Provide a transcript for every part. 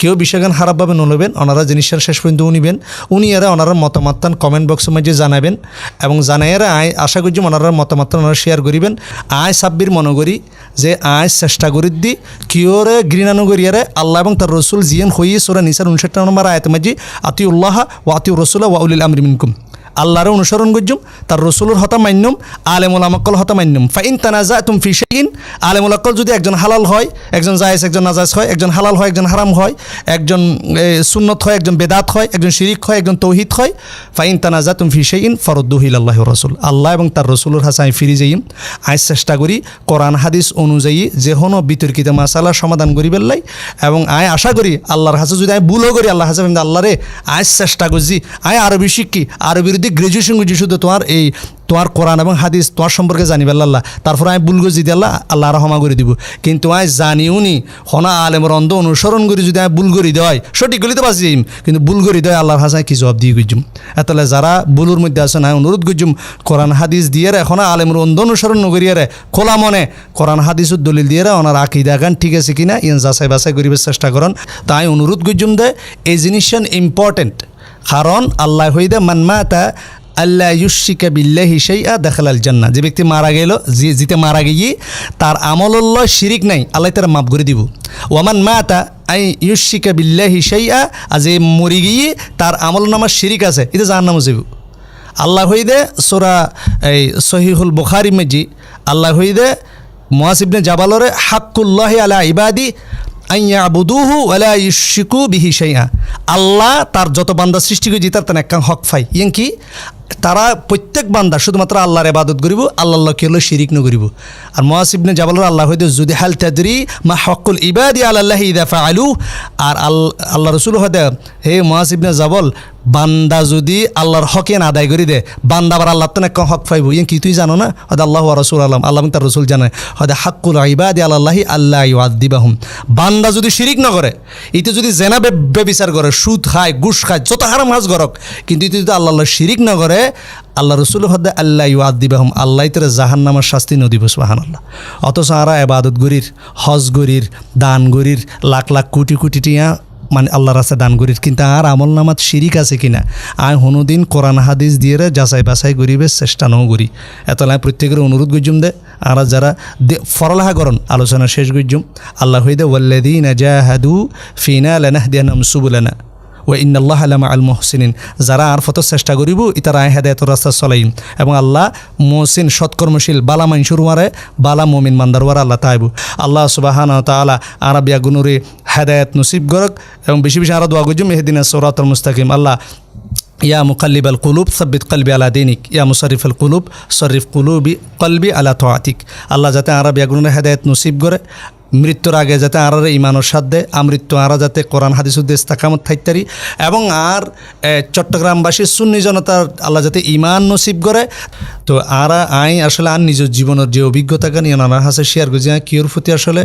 কেউ বিষয়গান খারাপভাবে নলবেন, ওনারা জিনিসটা শেষ পর্যন্ত উনিবেন উনি এরা ওনারা মতামতান কমেন্ট বক্সের মাঝে জানাবেন এবং জানাইয়েরা আয়, আশা করছি ওনারা মতামত ওনারা শেয়ার করিবেন। আয় সাব্বির মনে করি যে আয় চেষ্টা করি দি কিওরে ঘৃণানুগরিয়ারে আল্লাহ এবং তার রসুল জিএন হইয়ে সোরা নিসার উনষাট নম্বর আয়তমাজি মাঝি আতি ও আতি রসুল ওয়া উলিল আমরি মিনকুম। আল্লাহরে অনুসরণ করজুম, তার রসুলের হতা মান্যম আলেমুল আমাক্কল হতা মান্যম ফাইন তানাজা তুম ফিশাইন আলেমুল আকল যদি একজন হালাল হয়, একজন জায়েজ, একজন নাজাজ হয়, একজন হালাল হয়, একজন হারাম হয়, একজন সুন্নত হয়, একজন বেদাত হয়, একজন শিরিক হয়, একজন তৌহিদ হয়, ফাইন তানাজা তুম ফিশাইন ফরদ্দুহিল আল্লাহ রসুল। আল্লাহ এবং তার রসুলের হাসা আমি ফিরি যাইম। আজ চেষ্টা করি কোরআন, হাদিস অনুযায়ী যে কোনো বিতর্কিত মাসালার সমাধান করি বেল্লাই এবং আয় আশা করি আল্লাহর হাসে যদি আমি ভুলও করি আল্লাহ হাসে আল্লাহ রে আজ চেষ্টা করছি। আয় আরবি শিক্ষি আরবির দিক গ্রাজুয়েশন করছি শুধু তোমার এই, তোমার কোরআন এবং হাদিস তোমার সম্পর্কে জানিবে, আল্লাহ তারপর আমি ভুল গজি দিয়ে আল্লাহ আল্লাহ রহমা করে দিব। কিন্তু আয় জানিও নি হনা আলেমর অন্ধ অনুসরণ করি যদি আমি ভুল করি দেয় সঠিক গলি তো বাঁচি কিন্তু ভুল করি দেয় আল্লাহর হাসায় কি জবাব দিয়ে গুজুম এতলে যারা ভুলুর মধ্যে আছে না অনুরোধ গুজুম কোরআন হাদিস দিয়ে রে এখন আলেমর অন্ধ অনুসরণ নকরিয়ে রে, খোলা মনে। কোরআন হাদিসের দলিল দিয়ে রে, ওনার আকিদা গান ঠিক আছে কিনা ইয়ান যাচাই বাছাই করিবার চেষ্টা করেন। তাই অনুরোধ গুজুম দে এই জিনিসটা ইম্পর্টেন্ট কারণ আল্লাহ হইদে মানমাতা আল্লাহ ইউশিকা বিল্লাহি সেইয়া দেখালাল জান্না যে ব্যক্তি মারা গেল, যে জিতে মারা গিয়ে তার আমল্য শিরিক নাই, আল্লাহ তারা মাফ করে দিব। ওয়ামান মাতা আই ইউশিকা বিল্লাহি সেইয়া আজ এ মরি গিয়ে তার আমল নামার শিরিক আছে, এটা জাহার নাম যাব আল্লাহ হইদে, সোরা এই সহিহুল বুখারি মেজি আল্লাহ হইদে মোয়াসিবনে জাবালরে, হাক্কুল্লাহি আলা ইবাদি আইয়া আবুদুহু ওয়ালা বিহি শাইআ। আল্লাহ তার যত বান্দা সৃষ্টি করেছি, তার তেন একখান হক ফাই। ইয়েন কি? তারা প্রত্যেক বান্দা শুধুমাত্র আল্লাহর এবাদত করিব আল্লাহ কে হলো শিরিক ন করিব। আর মহাসিবনে জাবালর আল্লাহ হইতে যদি হাল তাদরি মা হকুল ইবাদি আল্লাহ ইদাফা ফাআলু আর আল- আল্লাহ রসুল হয়তো হে মহাসিবনে জাবল বান্দা যদি আল্লাহর হকেন আদায় করে দে বান্দা আবার আল্লাহ তো একটা হক পাইব? ইয়ে কি তুই জানো না? হয়তো আল্লাহ রসুল আলম, আল্লাহ তার রসুল জানে। হয়তো হাক্কুল ইবাদি আল্লাহি আল্লাহ ইউদ্দিবাহুম বান্দা যদি শিরিক না করে, ইতে যদি জেনা বেবিচার করে, সুদ খায় গুস খায়, যত হারাম হাজ করক, কিন্তু ইতে যদি আল্লাহ শিরিক না করে, আল্লাহ রসুল হদে আল্লাহ ইউদ্দিবাহুম আল্লাহ তারা জাহান নামার শাস্তি নদী সুবাহান আল্লাহ অথচ আরা এবাদত গরির হজ গরির দান গরির লাখ লাখ কোটি কোটি টিয়া মানে আল্লাহ রাস্তা দান করি, কিন্তু আর আমল নামাত শিরিক আছে কিনা? আয় হনুদিন কোরআন হাদিস দিয়ে যাচাই বাছাই করিবে চেষ্টা নও করি। এত লাই প্রত্যেকের অনুরোধ গুজুম দে, আর যারা ফরলাহা করন, আলোচনা শেষ গুজুম। আল্লাহ হইদে ওয়াল্লাদিন জাহাদু ফিনা লেনাহ দিয়ানাম সুবুলানা। ও ইন্নাল্লাহ আলামা আল মোহসিনিন। যারা আর ফত চেষ্টা করিব, ইতারা হেদায়ত রাস্তা চলাইম এবং আল্লাহ মোহসিন, সৎকর্মশীল, বালা মাইনসুর মারে, বালা মমিন মান্দারওয়ার আল্লাহ তাইব। আল্লাহ সুবাহান তালা আরবিয়া গুনুরে হেদায়ত নসিব গরক এবং বেশি বেশি আরও দোয়া গুজুম এহদিন সৌরাতুল মুস্তাকিম। আল্লাহ, ইয়া মুকাল্লিব আল কুলুব, সাব্বিত কলবি আলা দিনিক, ইয়া মুসারিফ আল কুলুব, শরীফ কুলুবি কলবি আলা তোয়াতিক আল্লাহ যাতে আরবিয়া গুনুরে হেদায়ত নসিব করে মৃত্যুর আগে যাতে আর ইমানোর সাধ্যে আমৃত্যু আরা যাতে কোরআন, হাদিস উদ্দেশ তাকামত থাকতারি, এবং আর চট্টগ্রামবাসী সুন্নি জনতার আল্লাহ যাতে ইমান নসিব করে। তো আর আই আসলে আর নিজের জীবনের যে অভিজ্ঞতা কানি নানার হাসে শেয়ার করছি কিওর প্রতি আসলে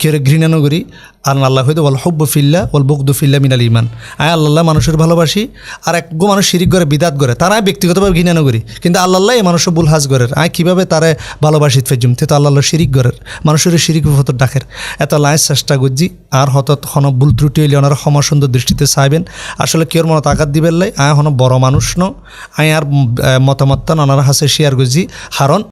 কিওর ঘৃণানো করি আর আল্লাহ হয়তো ওয়াল হব্ব ফিল্লা, ওয়াল বকদু ফিল্লা মিনাল ইমান আয় আল্লাহ মানুষের ভালোবাসি, আর এক গো মানুষ শিরিক করে, বিদাত করে তারা ব্যক্তিগতভাবে ঘৃণা করি কিন্তু আল্লাহ এই মানুষ বুল হাজ করে আয় কীভাবে তারে ভালোবাসি ফেজুম, তে তো আল্লাহ শিরিক করে মানুষের শিরিক হত ডাকের। এত লাই চেষ্টা করছি। আর হত হন ভুল ত্রুটি হইলে ওনারা ক্ষমা সুন্দর দৃষ্টিতে চাইবেন। আসলে কেউর মনত আঘাত দিবেন লাই? আয় হন বড় মানুষ ন। আয় আর মতামত ওনার হাসে শেয়ার করছি। কারণ